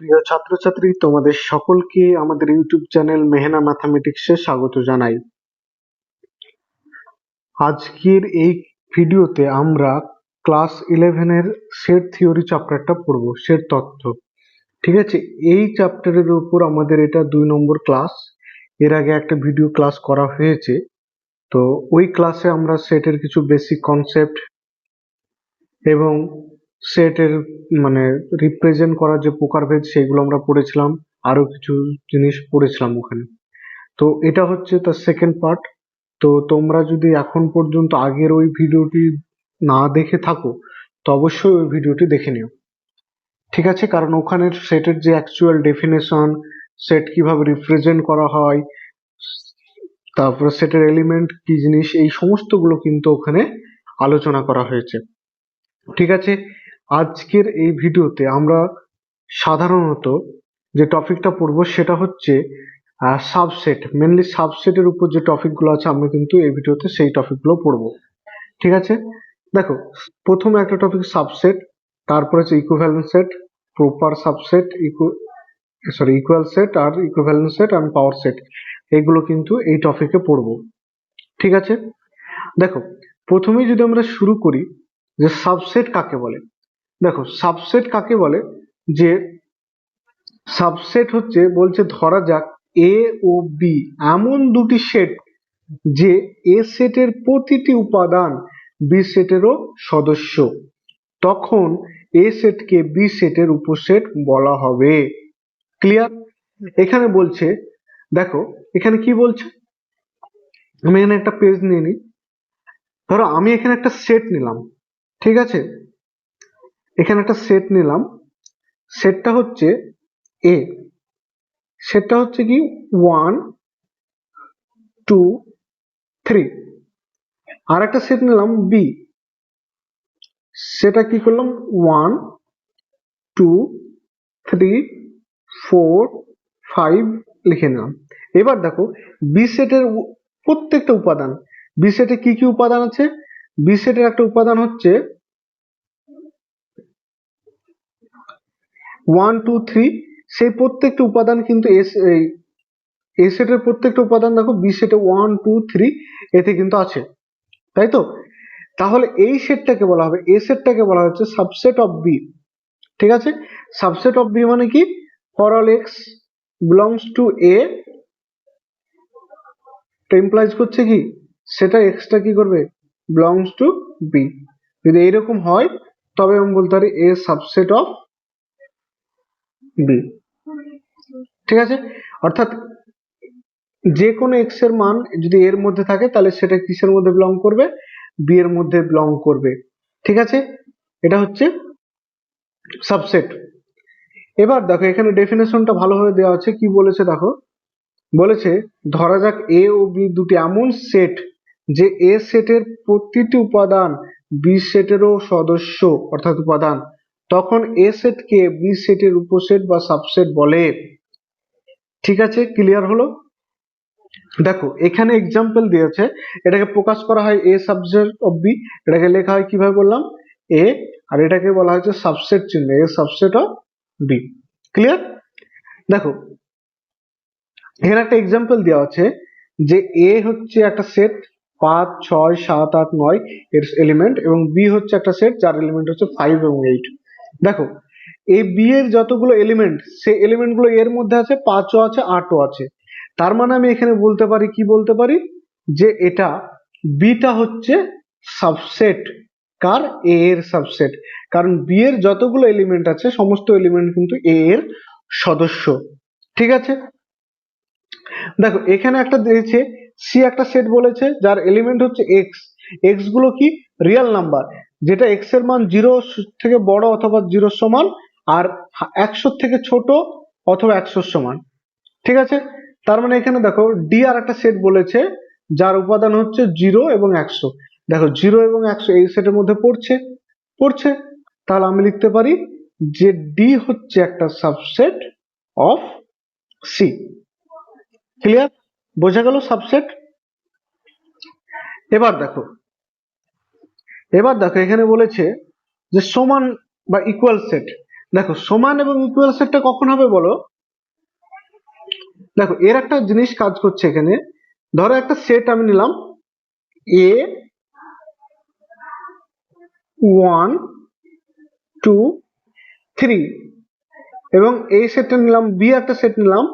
প্রিয় ছাত্রছাত্রী, তোমাদের সকলকে আমাদের ইউটিউব চ্যানেল মেহনা ম্যাথামেটিক্সে স্বাগত জানাই। আজকের এই ভিডিওতে আমরা ক্লাস ইলেভেনের সেট থিওরি চ্যাপ্টারটা পড়ব সেট তথ্য। ঠিক আছে? এই চ্যাপ্টারের উপর আমাদের এটা দুই নম্বর ক্লাস এর আগে একটা ভিডিও ক্লাস করা হয়েছে। তো ওই ক্লাসে আমরা সেটের কিছু বেসিক কনসেপ্ট এবং সেটের মানে রিপ্রেজেন্ট করার যে প্রকারভেদ সেগুলো আমরা পড়েছিলাম আরও কিছু জিনিস পড়েছিলাম ওখানে। তো এটা হচ্ছে তার সেকেন্ড পার্ট তো তোমরা যদি এখন পর্যন্ত আগের ওই ভিডিওটি না দেখে থাকো, তো অবশ্যই ওই ভিডিওটি দেখে নিও। ঠিক আছে? কারণ ওখানে সেটের যে অ্যাকচুয়াল ডেফিনেশন সেট কীভাবে রিপ্রেজেন্ট করা হয়, তারপরে সেটের এলিমেন্ট কি জিনিস, এই সমস্তগুলো কিন্তু ওখানে আলোচনা করা হয়েছে। ঠিক আছে? আজকের এই ভিডিওতে আমরা সাধারণত যে টপিকটা পড়ব সেটা হচ্ছে সাবসেট মেনলি সাবসেটের উপর যে টপিকগুলো আছে, আমরা কিন্তু এই ভিডিওতে সেই টপিকগুলো পড়ব। ঠিক আছে? দেখো, প্রথমে একটা টপিক সাবসেট তারপরে হচ্ছে equivalence set proper subset equ sorry equal set আর ইকুইভ্যালেন্স সেট আর পাওয়ার সেট এগুলো কিন্তু এই টপিকে পড়ব। ঠিক আছে? দেখো, প্রথমেই যদি আমরা শুরু করি যে সাবসেট কাকে বলে দেখো সাবসেট কাকে বলে? যে সাবসেট হচ্ছে, বলছে ধরা যাক এ ও বি এমন দুটি সেট যে এ সেটের প্রতিটি উপাদান বি সেটেরও সদস্য। তখন এ সেটকে বি সেটের উপসেট বলা হবে। ক্লিয়ার এখানে বলছে, দেখো, এখানে কি বলছে? আমি এখানে একটা পেজ নিয়ে নিই। ধরো, আমি এখানে একটা সেট নিলাম, ঠিক আছে? এখানে একটা সেট নিলাম। সেটটা হচ্ছে এ সেটটা হচ্ছে কি? ওয়ান টু থ্রি আর একটা সেট নিলাম বি সেটা কি করলাম? One two three four five লিখে নিলাম। এবার দেখো বি সেটের প্রত্যেকটা উপাদান। বি সেটে কি কি উপাদান আছে? বি সেটের একটা উপাদান হচ্ছে ওয়ান টু থ্রি সেই প্রত্যেকটা উপাদান কিন্তু এস এ সেটের প্রত্যেকটা উপাদান দেখো বি সেটে ওয়ান টু থ্রি এতে কিন্তু আছে। তাই তো? তাহলে এই সেটটাকে বলা হবে এ সেটটাকে বলা হচ্ছে সাবসেট অফ বি ঠিক আছে? সাবসেট অফ বি মানে কি? For all x belongs to A implies করছে কি? সেটা এক্সটা কি করবে? বিলংস টু বি যদি এইরকম হয়, তবে আমি বলতে পারি এ সাবসেট অফ বি ঠিক আছে? অর্থাৎ যে কোনো এক্সের মান যদি এর মধ্যে থাকে, তাহলে সেটা কিসের মধ্যে বিলং করবে বি এর মধ্যে বিলং করবে। ঠিক আছে? এটা হচ্ছে সাবসেট এবার দেখো, এখানে ডেফিনেশনটা ভালোভাবে দেওয়া আছে। কি বলেছে দেখো? বলেছে, ধরা যাক এ ও বি দুটি এমন সেট যে এ সেটের প্রতিটি উপাদান বি সেটেরও সদস্য, অর্থাৎ উপাদান। তখন এ সেটকে বি সেটের উপসেট বা সাবসেট বলে। ঠিক আছে? ক্লিয়ার হলো? দেখো, এখানে এক্সাম্পল দিয়েছে। এটাকে প্রকাশ করা হয় এ সাবজেক্ট অফ বি এটাকে লেখা হয় কীভাবে বললাম? এ আর এটাকে বলা হয়েছে সাবসেট চিহ্ন A subset of B clear দেখো, এখানে একটা এক্সাম্পল দেওয়া আছে যে এ হচ্ছে একটা সেট পাঁচ, ছয়, সাত, আট, নয় এর এলিমেন্ট এবং বি হচ্ছে একটা সেট যার এলিমেন্ট হচ্ছে ফাইভ এবং এইট দেখো এই বি এর যতগুলো এলিমেন্ট সেই এলিমেন্টগুলো এর মধ্যে আছে, পাঁচও আছে, আটও আছে। তার মানে আমি এখানে বলতে পারি, কি বলতে পারি? যে এটা বিটা হচ্ছে সাবসেট কার? এ এর সাবসেট কারণ বি এর যতগুলো এলিমেন্ট আছে, সমস্ত এলিমেন্ট কিন্তু এ এর সদস্য। ঠিক আছে? দেখো, এখানে একটা দিয়েছে সি একটা সেট বলেছে, যার এলিমেন্ট হচ্ছে এক্স এক্সগুলো কি? রিয়েল নাম্বার যেটা এক্সের মান জিরো থেকে বড় অথবা জিরো সমান, আর একশো থেকে ছোট অথবা একশোর সমান। ঠিক আছে? তার মানে এখানে দেখো ডি আর একটা সেট বলেছে, যার উপাদান হচ্ছে জিরো এবং একশো। দেখো জিরো এবং একশো এই সেটের মধ্যে পড়ছে। পড়ছে। তাহলে আমি লিখতে পারি যে ডি হচ্ছে একটা সাবসেট অফ সি ক্লিয়ার বোঝা গেল সাবসেট এবার দেখো এবার দেখো এখানে বলেছে যে সমান বা ইকুয়াল সেট দেখো, সমান এবং ইকুয়াল সেটটা কখন হবে বলো? দেখো, এর একটা জিনিস কাজ করছে এখানে। ধরো একটা সেট আমি নিলাম এ ওয়ান টু থ্রি এবং এই সেটটা নিলাম বি একটা সেট নিলাম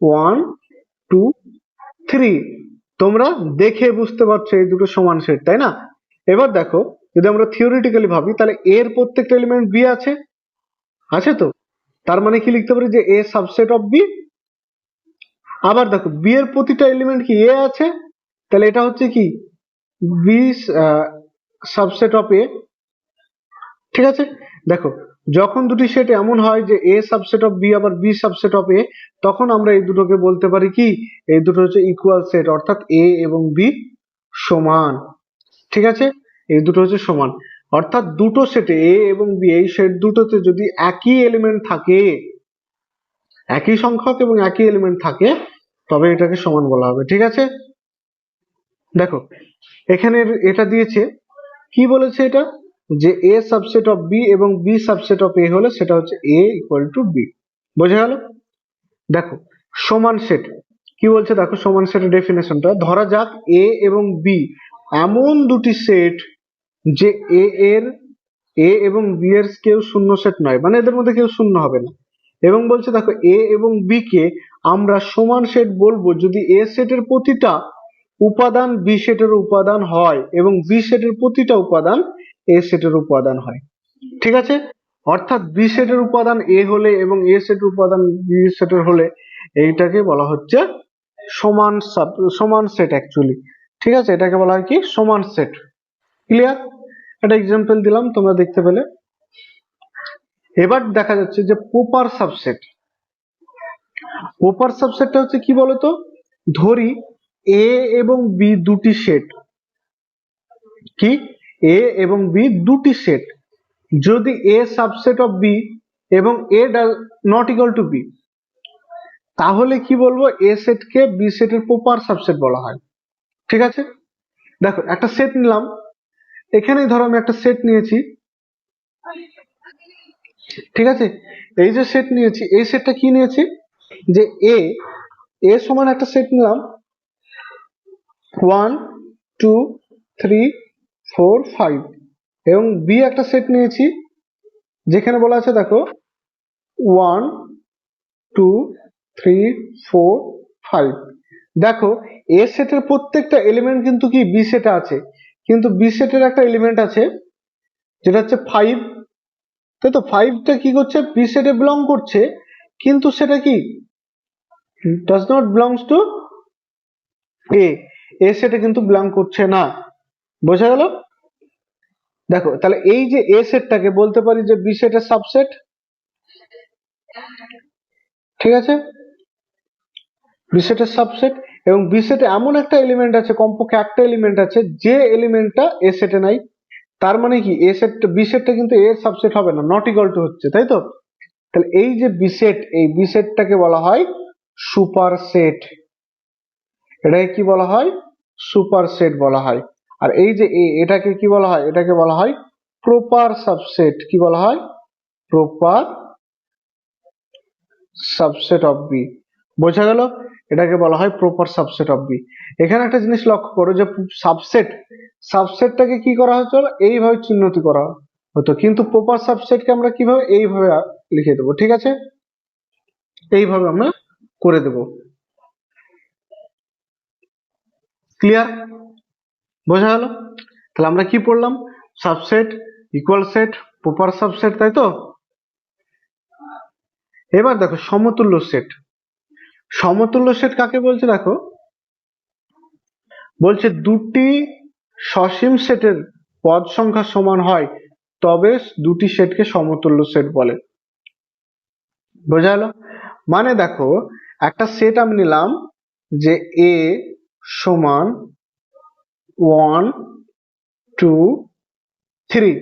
ওয়ান টু থ্রি তোমরা দেখে বুঝতে পারছ এই দুটো সমান সেট তাই না? এবার দেখো, যদি আমরা থিওরিটিক্যালি ভাবি, তাহলে এর প্রত্যেকটা এলিমেন্ট বি আছে। আছে তো? তার মানে কি লিখতে পারি যে এ সাবসেট অফ বি আবার দেখো বি এর প্রতিটা এলিমেন্ট কি এ আছে? তাহলে এটা হচ্ছে কি? বি সাবসেট অফ এ ঠিক আছে? দেখো, যখন দুটি সেট এমন হয় যে এ সাবসেট অফ বি আবার বি সাবসেট অফ এ তখন আমরা এই দুটোকে বলতে পারি কি? এই দুটো হচ্ছে ইকুয়াল সেট অর্থাৎ এ এবং বি সমান। ঠিক আছে? এই দুটো হচ্ছে সমান। অর্থাৎ দুটো সেটে এ এবং বি এই সেট দুটোতে যদি একই এলিমেন্ট থাকে, একই সংখ্যক এবং একই এলিমেন্ট থাকে, তবে এটাকে সমান বলা হবে, ঠিক আছে? দেখো, এখানে এটা দিয়েছে, কি বলেছে এটা? যে এ সাবসেট অফ বি এবং বি সাবসেট অফ এ হলে সেটা হচ্ছে এ ইকুয়াল টু বি বোঝা গেল? দেখো, সমান সেট কি বলছে? দেখো, সমান সেটের ডেফিনেশনটা ধরা যাক এ এবং বি এমন দুটি সেট যে এ এর এ এবং বি এর কেউ শূন্য সেট নয়। মানে এদের মধ্যে কেউ শূন্য হবে না। এবং বলছে, দেখো এ এবং বি কে আমরা সমান সেট বলব যদি এ সেটের প্রতিটা উপাদান বি সেটের উপাদান হয় এবং বি সেটের প্রতিটা উপাদান এ সেটের উপাদান হয়। ঠিক আছে? অর্থাৎ বি সেটের উপাদান এ হলে এবং এ সেটের উপাদান বি সেটের হলে এইটাকে বলা হচ্ছে সমান সমান সেট অ্যাকচুয়ালি ঠিক আছে? এটাকে বলা হয় কি? সমান সেট ক্লিয়ার একটা এক্সাম্পল দিলাম, তোমরা দেখতে পেলে। এবার দেখা যাচ্ছে যে প্রপার সাবসেট প্রপার সাবসেটটা হচ্ছে কি বলতো? ধরি এ এবং বি দুটি সেট কি? এ এবং বি দুটি সেট যদি এ সাবসেট অফ বি এবং A not equal to B তাহলে কি বলব? এ সেটকে বি সেটের প্রপার সাবসেট বলা হয়। ঠিক আছে? দেখো, একটা সেট নিলাম। এখানেই ধরো আমি একটা সেট নিয়েছি। ঠিক আছে? এই যে সেট নিয়েছি, এই সেটটা কি নিয়েছি? যে এ এ সমান একটা সেট নিলাম। One two three four five এবং বি একটা সেট নিয়েছি। যেখানে বলা আছে, দেখো one two three four five দেখো এ সেটের প্রত্যেকটা এলিমেন্ট কিন্তু কি বি সেটে আছে? কিন্তু বি সেটের একটা এলিমেন্ট আছে, যেটা হচ্ছে ফাইভ তাই তো ফাইভটা কি করছে? বি সেটে বিলং করছে, কিন্তু সেটা কি? Does not belongs to A A সেটে কিন্তু বিলং করছে না। বোঝা গেল? দেখো, তাহলে এই যে এ সেটটাকে বলতে পারি যে বি সেটের সাবসেট ঠিক আছে? বি সেটের সাবসেট এবং বি সেটে এমন একটা এলিমেন্ট আছে, কমপক্ষে একটা এলিমেন্ট আছে, যে এলিমেন্টটা এ সেটে নাই। তার মানে কি? এ সেট বি সেটটা কিন্তু এর সাবসেট হবে না নট ইকুয়াল টু হচ্ছে, তাই তো? তাহলে এই যে বি সেট এই বি সেটটাকে বলা হয় সুপার সেট এটাকে কি বলা হয়? সুপার সেট বলা হয়। আর এই যে এ, এটাকে কি বলা হয়? এটাকে বলা হয় প্রপার সাবসেট কি বলা হয়? প্রপার সাবসেট অফ বি বোঝা গেল? এটাকে বলা হয় প্রপার সাবসেট অফ বি এখানে একটা জিনিস লক্ষ্য করো যে সাবসেট সাবসেটটাকে কি করা হতো এইভাবে চিহ্নিত করা হতো। কিন্তু প্রপার সাবসেটকে আমরা কীভাবে এইভাবে লিখে দেবো? ঠিক আছে? এইভাবে আমরা করে দেব। ক্লিয়ার বোঝা গেল? তাহলে আমরা কি পড়লাম? Subset equal set proper subset তাই তো? এবার দেখো সমতুল্য সেট সমতুল্য সেট কাকে বলছে দেখো? বলছে দুটি সসীম সেটের পদ সংখ্যা সমান হয়, তবে দুটি সেটকে সমতুল্য সেট বলে। বোঝা গেল? মানে দেখো, একটা সেট আমি নিলাম যে এ সমান ওয়ান টু থ্রি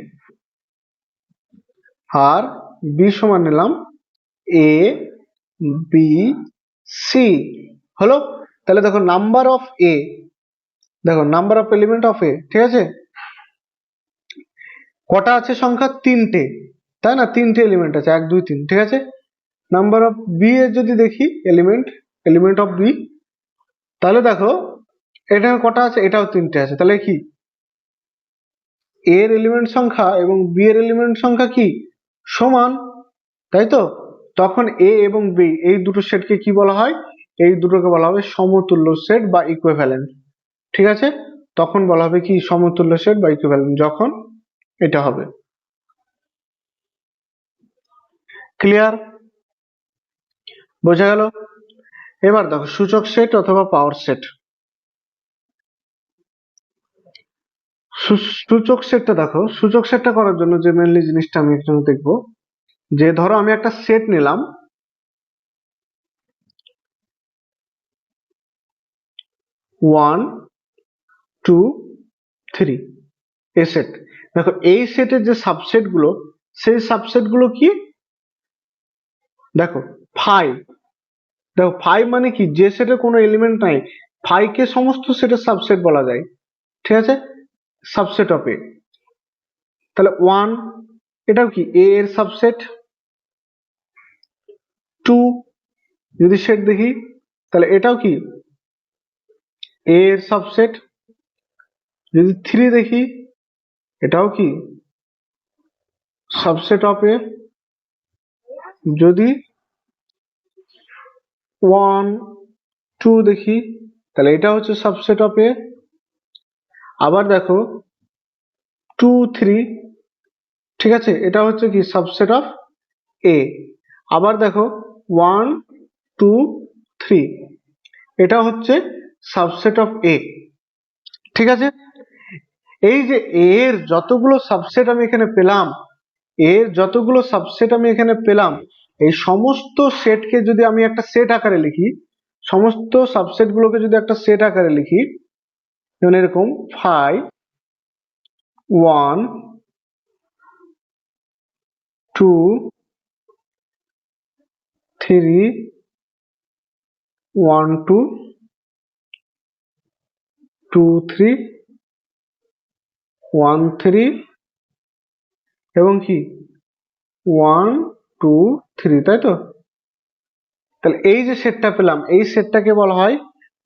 আর বি সমান নিলাম এ বি সি হলো? তাহলে দেখো নাম্বার অফ এ দেখো number of element of A ঠিক আছে? কটা আছে সংখ্যা? তিনটে, তাই না? তিনটে এলিমেন্ট আছে, এক, দুই, তিন, ঠিক আছে? নাম্বার অফ বি এর যদি দেখি এলিমেন্ট এলিমেন্ট অফ বি তাহলে দেখো এটা কটা আছে? এটাও তিনটে আছে, তাহলে কি? এর এলিমেন্ট সংখ্যা এবং বি এর এলিমেন্ট সংখ্যা কি? সমান, তাই তো? তখন এ এবং বি এই দুটো সেটকে কি বলা হয়? এই দুটোকে বলা হবে সমতুল্য সেট বা ইকুইভ্যালেন্ট ঠিক আছে? তখন বলা হবে কি? সমতুল্য সেট বা ইকুইভ্যালেন্ট যখন এটা হবে। ক্লিয়ার বোঝা গেল? এবার দেখো, সূচক সেট অথবা পাওয়ার সেট। সূচক সেটটা দেখো, সূচক সেটটা করার জন্য যে মেনলি জিনিসটা আমি একটু দেখব যে ধরো আমি একটা সেট নিলাম। One two three A set দেখো, এই সেটের যে সাবসেটগুলো, সেই সাবসেটগুলো কি? দেখো ফাইভ দেখো ফাইভ মানে কি? যে সেটের কোনো এলিমেন্ট নাই। ফাইভ কে সমস্ত সেটের সাবসেট বলা যায়। ঠিক আছে? সাবসেট অফ এ তাহলে ওয়ান এটাও কি? এ এর সাবসেট টু যদি সেট দেখি, তাহলে এটাও কি? এ এর সাবসেট যদি থ্রি দেখি, এটাও কি? সাবসেট অফ এ যদি ওয়ান টু দেখি, তাহলে এটা হচ্ছে সাবসেট অফ এ আবার দেখো টু থ্রি ঠিক আছে? এটা হচ্ছে কি সাবসেট অফ এ আবার দেখো ওয়ান, টু, থ্রি। এটা হচ্ছে সাবসেট অফ এ ঠিক আছে? এই যে এর যতগুলো সাবসেট আমি এখানে পেলাম এর যতগুলো সাবসেট আমি এখানে পেলাম, এই সমস্ত সেটকে যদি আমি একটা সেট আকারে লিখি, সমস্ত সাবসেট গুলোকে যদি একটা সেট আকারে লিখি, যেমন এরকম five one two three one two two three one three এবং কি? ওয়ান টু থ্রি তাই তো? তাহলে এই যে সেটটা পেলাম, এই সেটটাকে বলা হয়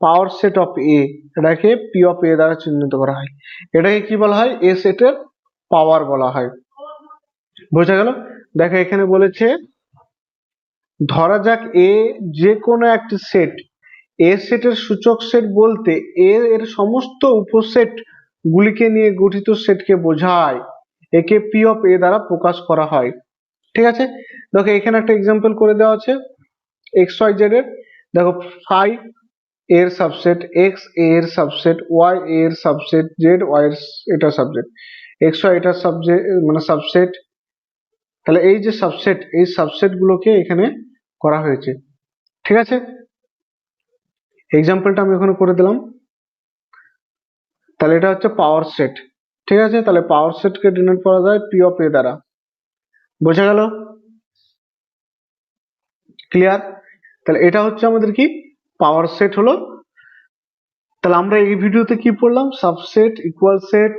পাওয়ার সেট অফ এ এটাকে পি অফ এ দ্বারা চিহ্নিত করা হয়। এটাকে কি বলা হয়? এ সেটের পাওয়ার বলা হয়। বোঝা গেল? দেখো, এখানে বলেছে ধরা যাক এ যে কোনো একটি সেট এ সেটের সূচক সেট বলতে এ এর সমস্ত উপসেট গুলিকে নিয়ে গঠিত সেটকে বোঝায়। একে পি অফ এ দ্বারা প্রকাশ করা হয়। ঠিক আছে? দেখো এখানে একটা এক্সাম্পল করে দেওয়া আছে। এক্স ওয়াই জেড এর। দেখো ফাইভ এর সাবসেট এক্সের সাবসেট ওয়াই এর সাবসেট জেড ওয়াই এর এটা সাবজেক্ট এক্স ওয়াই এটা সাবজেক্ট মানে সাবসেট তাহলে এই যে সাবসেট এই সাবসেট গুলোকে এখানে করা হয়েছে। ঠিক আছে? এক্সাম্পলটা আমি এখানে করে দিলাম। তাহলে এটা হচ্ছে পাওয়ার সেট ঠিক আছে? তাহলে পাওয়ার সেটকে ডিনোট করা যায় পি অফ এ দ্বারা। বোঝা গেল? ক্লিয়ার তাহলে এটা হচ্ছে আমাদের কি? পাওয়ার সেট হলো। তাহলে আমরা এই ভিডিওতে কি পড়লাম? Subset equal set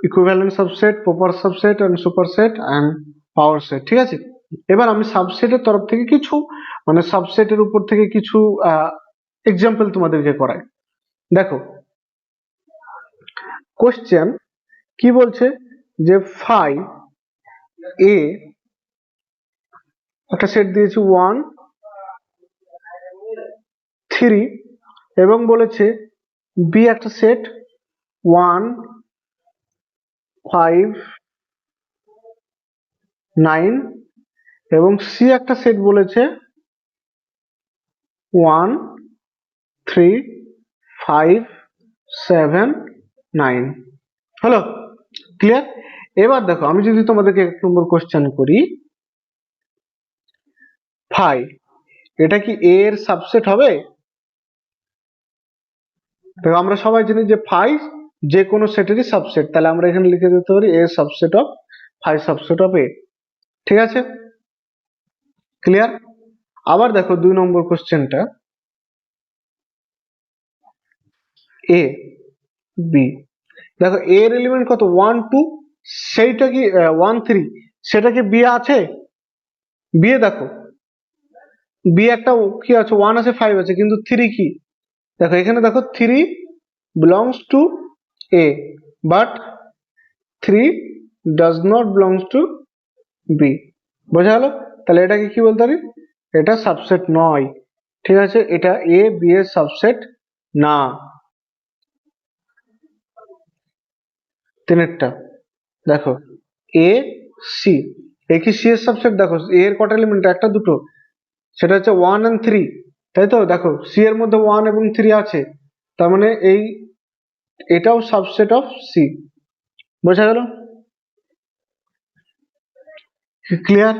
equivalent subset proper subset and super set and power set ঠিক আছে? এবার আমি সাবসেটের তরফ থেকে কিছু মানে সাবসেটের উপর থেকে কিছু এক্সাম্পল তোমাদেরকে করাই। দেখো কোশ্চেন কি বলছে? যে ফাইভ এ একটা সেট দিয়েছি ওয়ান থ্রি এবং বলেছে বি একটা সেট ওয়ান ফাইভ নাইন এবং সি একটা সেট বলেছে। One, three, five, seven, nine. হলো? ক্লিয়ার? এবার দেখো, আমি যদি তোমাদেরকে এক নম্বর কোশ্চেন করি। ফাইভ এটা কি এ এর সাবসেট হবে? দেখো, আমরা সবাই জানি যে ফাইভ যে কোনো সেটেরই সাবসেট তাহলে আমরা এখানে লিখে দিতে পারি A subset of five subset of A ঠিক আছে? ক্লিয়ার আবার দেখো দুই নম্বর কোশ্চেনটা এ বি দেখো এর এলিমেন্ট কত? ওয়ান টু সেইটা কি ওয়ান থ্রি সেটা কি বি আছে? বিয়ে দেখো। বি একটা কি আছে? ওয়ান আছে ফাইভ আছে, কিন্তু থ্রি কি? দেখো, এখানে দেখো three belongs to A but three does not belongs to B বোঝা গেল? তাহলে এটাকে কি বলতে পারি? এটা সাবসেট নয়। ঠিক আছে? এটা এ বি এর সাবসেট না। তিনেরটা। দেখো এ সি এ কি সি এর সাবসেট দেখো এ এর কটা এলিমেন্ট একটা, দুটো। সেটা হচ্ছে ওয়ান অ্যান্ড থ্রি তাই তো? দেখো সি এর মধ্যে ওয়ান এবং থ্রি আছে। তার মানে এই, এটাও সাবসেট অফ সি বোঝা গেল? ক্লিয়ার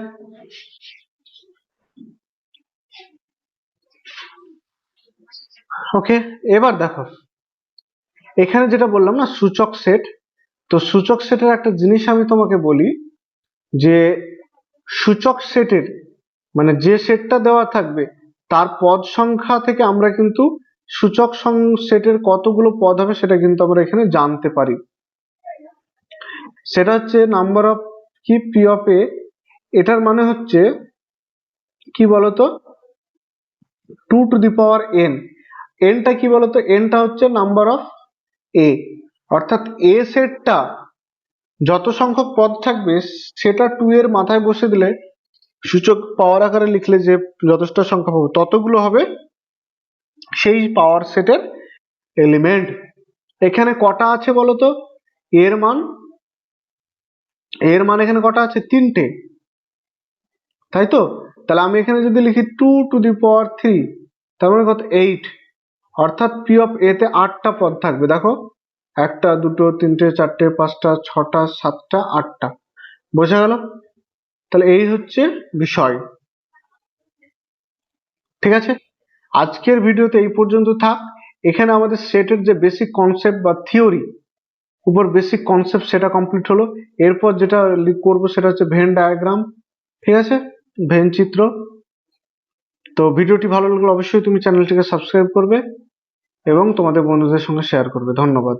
ওকে এবার দেখো। এখানে যেটা বললাম না, সূচক সেট তো সূচক সেটের একটা জিনিস আমি তোমাকে বলি, যে সূচক সেটের মানে যে সেটটা দেওয়া থাকবে, তার পদ সংখ্যা থেকে আমরা কিন্তু সূচক সেটের কতগুলো পদ হবে সেটা কিন্তু আমরা এখানে জানতে পারি। সেটা হচ্ছে নাম্বার অফ কি পি অফ এ এটার মানে হচ্ছে, কি বলতো? Two to the power N এনটা কি বলতো? এনটা হচ্ছে নাম্বার অফ এ অর্থাৎ এ সেটটা যত সংখ্যক পদ থাকবে, সেটা টু এর মাথায় বসে দিলে সূচক পাওয়ার আকারে লিখলে যে যথেষ্ট সংখ্যা পাবো, ততগুলো হবে সেই পাওয়ার সেটের এলিমেন্ট এখানে কটা আছে বলতো? এর মান এর মান এখানে কটা আছে? তিনটে। তাই তো? তাহলে আমি এখানে যদি লিখি two to the power three তার মানে কত? এইট অর্থাৎ পি অফ এতে আটটা পদ থাকবে, দেখো। একটা, দুটো, তিনটে, চারটে, পাঁচটা, ছটা, সাতটা, আটটা। বোঝা গেল? তাহলে এই হচ্ছে বিষয়। ঠিক আছে? আজকের ভিডিওতে এই পর্যন্ত থাক। এখানে আমাদের সেটের যে বেসিক কনসেপ্ট বা থিওরি উপর বেসিক কনসেপ্ট সেটা কমপ্লিট হলো। এরপর যেটা করব সেটা হচ্ছে ভেন ডায়াগ্রাম ঠিক আছে? ভেন চিত্র। তো ভিডিওটি ভালো লাগলে অবশ্যই তুমি চ্যানেলটিকে সাবস্ক্রাইব করবে। এবং তোমাদের বন্ধুদের সঙ্গে শেয়ার করবে। ধন্যবাদ।